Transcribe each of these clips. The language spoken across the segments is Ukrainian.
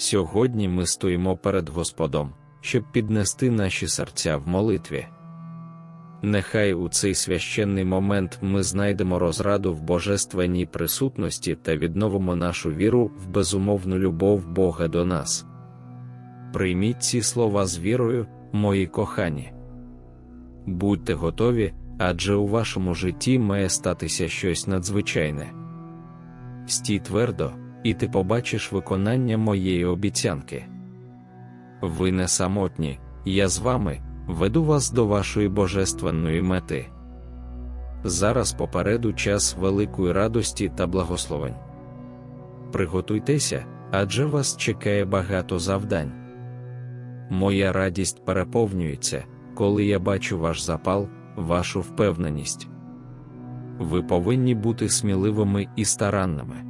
Сьогодні ми стоїмо перед Господом, щоб піднести наші серця в молитві. Нехай у цей священний момент ми знайдемо розраду в божественній присутності та відновимо нашу віру в безумовну любов Бога до нас. Прийміть ці слова з вірою, мої кохані. Будьте готові, адже у вашому житті має статися щось надзвичайне. Стій твердо, і ти побачиш виконання моєї обіцянки. Ви не самотні, я з вами веду вас до вашої божественної мети. Зараз попереду час великої радості та благословень. Приготуйтеся, адже вас чекає багато завдань. Моя радість переповнюється, коли я бачу ваш запал, вашу впевненість. Ви повинні бути сміливими і старанними.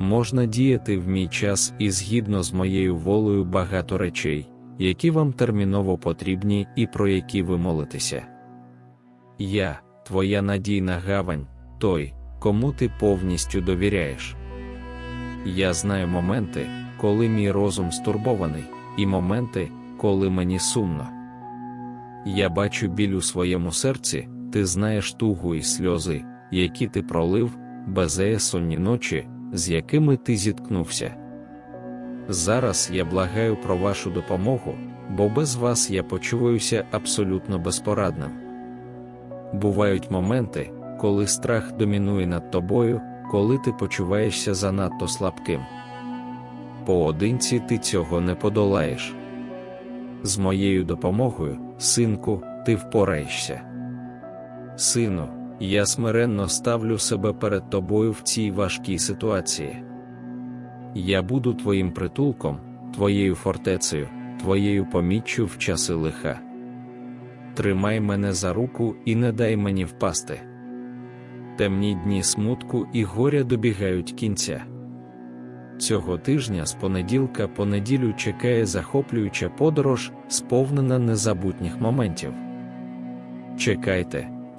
можна діяти в мій час і згідно з моєю волею багато речей, які вам терміново потрібні і про які ви молитеся. Я, твоя надійна гавань, той, кому ти повністю довіряєш. Я знаю моменти, коли мій розум стурбований, і моменти, коли мені сумно. Я бачу біль у своєму серці, ти знаєш тугу і сльози, які ти пролив, безеєсонні ночі, з якими ти зіткнувся. Зараз я благаю про вашу допомогу, бо без вас я почуваюся абсолютно безпорадним. Бувають моменти, коли страх домінує над тобою, коли ти почуваєшся занадто слабким. Поодинці ти цього не подолаєш. З моєю допомогою, синку, ти впораєшся. Сину, я смиренно ставлю себе перед тобою в цій важкій ситуації. Я буду твоїм притулком, твоєю фортецею, твоєю поміччю в часи лиха. Тримай мене за руку і не дай мені впасти. Темні дні смутку і горя добігають кінця. Цього тижня з понеділка по неділю чекає захоплююча подорож, сповнена незабутніх моментів. Чекайте,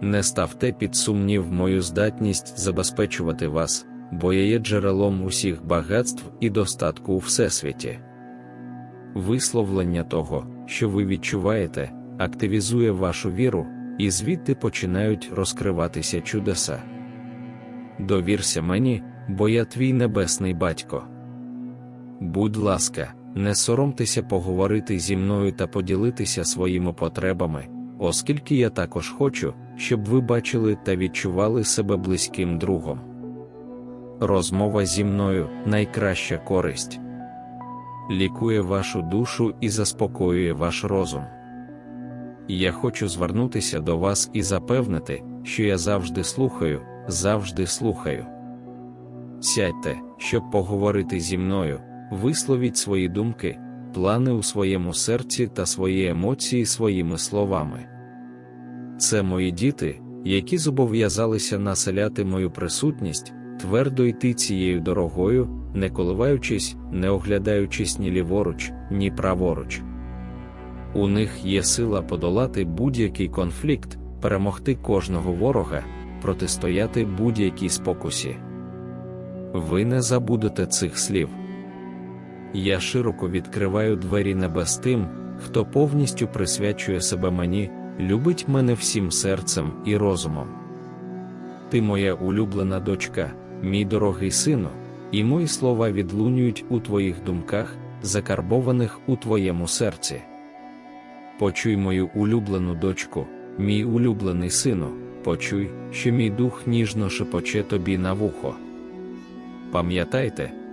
Не ставте під сумнів мою здатність забезпечувати вас, бо я є джерелом усіх багатств і достатку у всесвіті. Висловлення того, що ви відчуваєте, активізує вашу віру, і звідти починають розкриватися чудеса. Довірся мені, бо я твій небесний батько. Будь ласка, не соромтеся поговорити зі мною та поділитися своїми потребами, оскільки я також хочу, щоб ви бачили та відчували себе близьким другом. Розмова зі мною найкраща користь, лікує вашу душу і заспокоює ваш розум. Я хочу звернутися до вас і запевнити, що я завжди слухаю, завжди слухаю. Сядьте, щоб поговорити зі мною, висловіть свої думки, плани у своєму серці та свої емоції своїми словами. Це мої діти, які зобов'язалися населяти мою присутність, твердо йти цією дорогою, не коливаючись, не оглядаючись ні ліворуч, ні праворуч. У них є сила подолати будь-який конфлікт, перемогти кожного ворога, протистояти будь-якій спокусі. Ви не забудете цих слів. Я широко відкриваю двері небес тим, хто повністю присвячує себе мені, любить мене всім серцем і розумом. Ти моя улюблена дочка, мій дорогий сину, і мої слова відлунюють у твоїх думках, закарбованих у твоєму серці. почуй мою улюблену дочку, мій улюблений сину, почуй, що мій дух ніжно шепоче тобі на вухо. Пам'ятайте,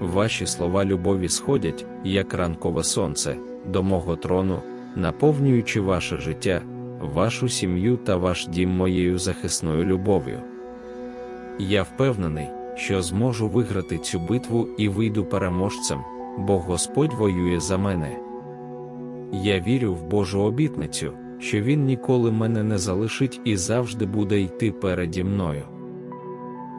Ваші слова любові сходять, як ранкове сонце, до мого трону, наповнюючи ваше життя, вашу сім'ю та ваш дім моєю захисною любов'ю. Я впевнений, що зможу виграти цю битву і вийду переможцем, бо Господь воює за мене. Я вірю в Божу обітницю, що Він ніколи мене не залишить і завжди буде йти переді мною.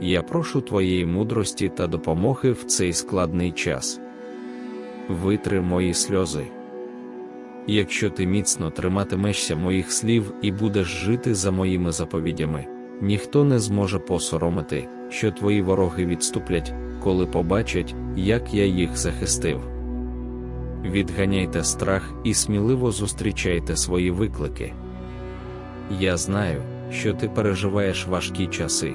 я прошу Твоєї мудрості та допомоги в цей складний час. Витри мої сльози. Якщо ти міцно триматимешся моїх слів і будеш жити за моїми заповідями, ніхто не зможе посоромити, що твої вороги відступлять, коли побачать, як я їх захистив. Відганяйте страх і сміливо зустрічайте свої виклики. Я знаю, що ти переживаєш важкі часи,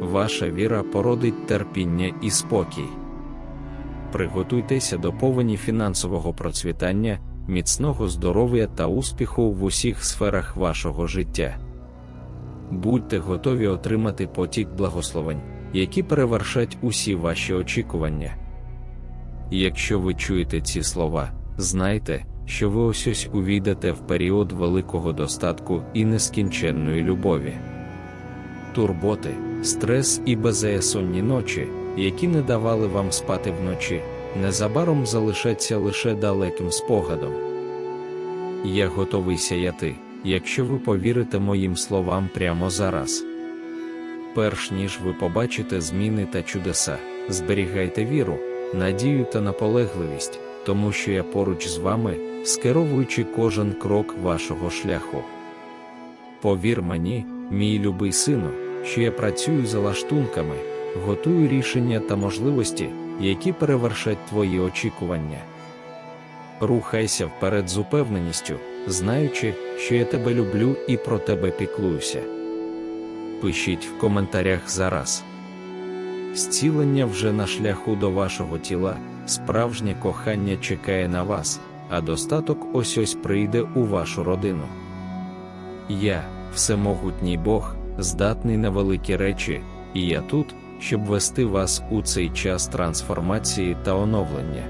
Ваша віра породить терпіння і спокій. Приготуйтеся до повені фінансового процвітання, міцного здоров'я та успіху в усіх сферах вашого життя. Будьте готові отримати потік благословень, які перевершать усі ваші очікування. Якщо ви чуєте ці слова, знайте, що ви ось ось увійдете в період великого достатку і нескінченної любові. Турботи, стрес і безсонні ночі, які не давали вам спати вночі, незабаром залишаться лише далеким спогадом. Я готовий сяяти, якщо ви повірите моїм словам прямо зараз. Перш ніж ви побачите зміни та чудеса, зберігайте віру, надію та наполегливість, тому що я поруч з вами, скеровуючи кожен крок вашого шляху. Повір мені, мій любий сину, що я працюю за лаштунками, готую рішення та можливості, які перевершать твої очікування. Рухайся вперед з упевненістю, знаючи, що я тебе люблю і про тебе піклуюся. Пишіть в коментарях зараз. Зцілення вже на шляху до вашого тіла, справжнє кохання чекає на вас, а достаток ось ось прийде у вашу родину. Я, всемогутній Бог, здатний на великі речі, і я тут, щоб вести вас у цей час трансформації та оновлення.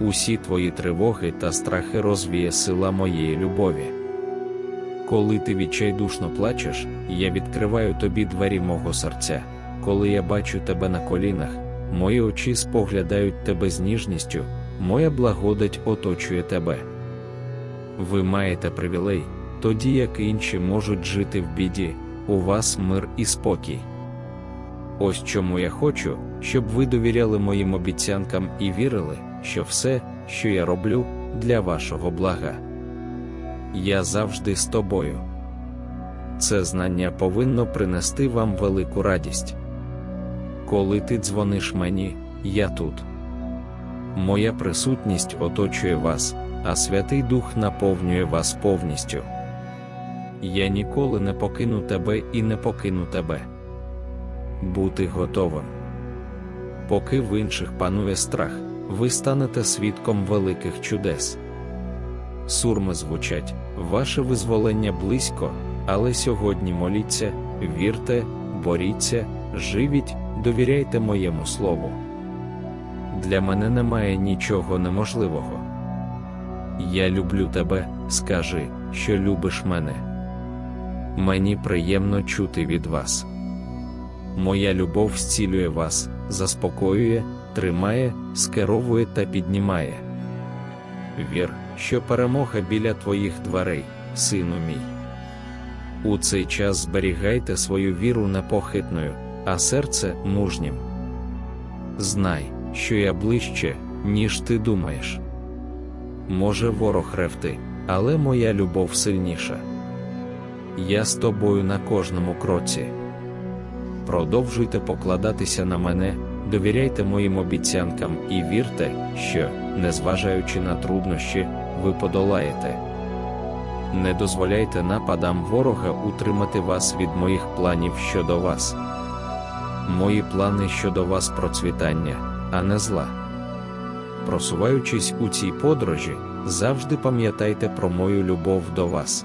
Усі твої тривоги та страхи розвіє сила моєї любові. Коли ти відчайдушно плачеш, я відкриваю тобі двері мого серця. Коли я бачу тебе на колінах, мої очі споглядають тебе з ніжністю, моя благодать оточує тебе. Ви маєте привілей, тоді як інші можуть жити в біді, у вас мир і спокій. Ось чому я хочу, щоб ви довіряли моїм обіцянкам і вірили, що все, що я роблю, для вашого блага. Я завжди з тобою. Це знання повинно принести вам велику радість. Коли ти дзвониш мені, я тут. Моя присутність оточує вас, а Святий Дух наповнює вас повністю. Я ніколи не покину тебе і не покину тебе. Бути готовим. Поки в інших панує страх, ви станете свідком великих чудес. Сурми звучать, ваше визволення близько, але сьогодні моліться, вірте, боріться, живіть, довіряйте моєму слову. Для мене немає нічого неможливого. Я люблю тебе, скажи, що любиш мене. Мені приємно чути від вас. Моя любов зцілює вас, заспокоює, тримає, скеровує та піднімає. Вір, що перемога біля твоїх дверей, сину мій. У цей час зберігайте свою віру непохитною, а серце мужнім. Знай, що я ближче, ніж ти думаєш. Може, ворог ревти, але моя любов сильніша. Я з тобою на кожному кроці. Продовжуйте покладатися на мене, довіряйте моїм обіцянкам і вірте, що, незважаючи на труднощі, ви подолаєте. Не дозволяйте нападам ворога утримати вас від моїх планів щодо вас. Мої плани щодо вас процвітання, а не зла. Просуваючись у цій подорожі, завжди пам'ятайте про мою любов до вас.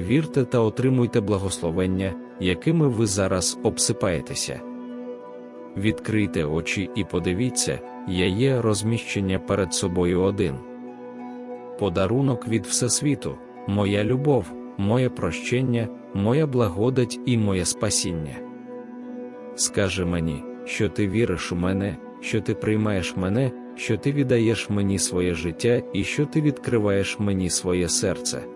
вірте та отримуйте благословення, якими ви зараз обсипаєтеся. Відкрийте очі і подивіться, я є розміщення перед собою один. Подарунок від Всесвіту, моя любов, моє прощення, моя благодать і моє спасіння. Скажи мені, що ти віриш у мене, що ти приймаєш мене, що ти віддаєш мені своє життя і що ти відкриваєш мені своє серце.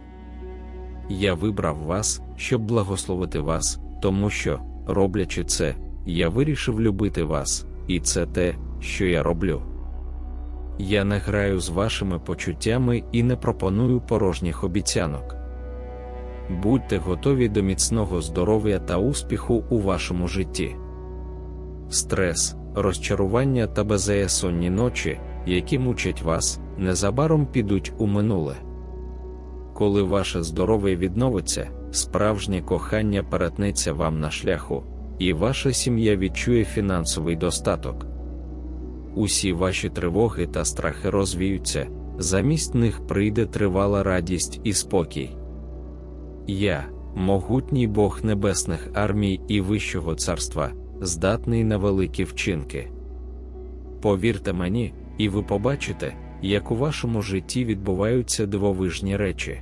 Я вибрав вас, щоб благословити вас, тому що, роблячи це, я вирішив любити вас, і це те, що я роблю. Я не граю з вашими почуттями і не пропоную порожніх обіцянок. Будьте готові до міцного здоров'я та успіху у вашому житті. Стрес, розчарування та беззаєсонні ночі, які мучать вас, незабаром підуть у минуле. Коли ваше здоров'я відновиться, справжнє кохання перетнеться вам на шляху, і ваша сім'я відчує фінансовий достаток. Усі ваші тривоги та страхи розвіються, замість них прийде тривала радість і спокій. Я, могутній Бог небесних армій і Вищого царства, здатний на великі вчинки. Повірте мені, і ви побачите, як у вашому житті відбуваються дивовижні речі.